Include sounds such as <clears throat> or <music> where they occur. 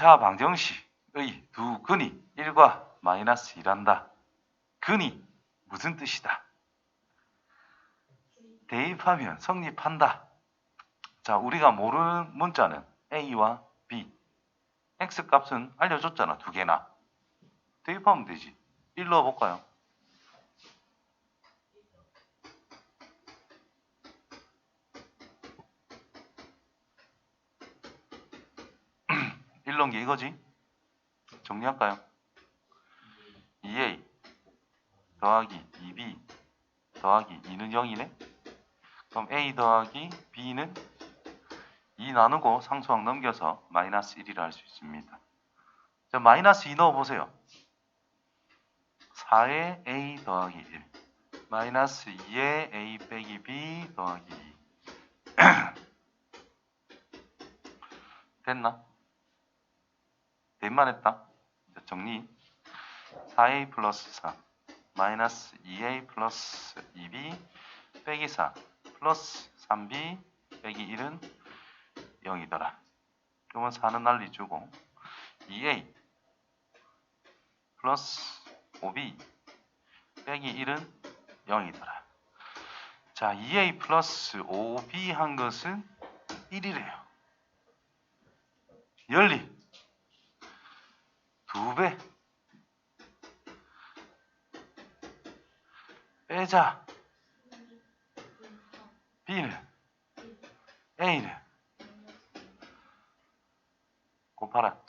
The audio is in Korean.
2차 방정식의 두 근이 1과 마이너스 1한다. 근이 무슨 뜻이다? 대입하면 성립한다. 자, 우리가 모르는 문자는 A와 B. X 값은 알려줬잖아, 두 개나. 대입하면 되지. 1 넣어볼까요? 일 넣은 게 이거지? 정리할까요? 2a 더하기 2b 더하기 2는 0이네? 그럼 a 더하기 b는 2 나누고 상수항 넘겨서 마이너스 1이라 할 수 있습니다. 자, 마이너스 2 넣어보세요. 4에 a 더하기 1 마이너스 2에 a 빼기 b 더하기 2 <clears throat> 됐나? 된만했다. 자, 정리 4a 플러스 4 마이너스 2a 플러스 2b 빼기 4 플러스 3b 빼기 1은 0이더라. 그러면 4는 날리주고 2a 플러스 5b 빼기 1은 0이더라. 자, 2a 플러스 5b 한 것은 1이래요. 열리 두배 빼자. B는 a는 곱하라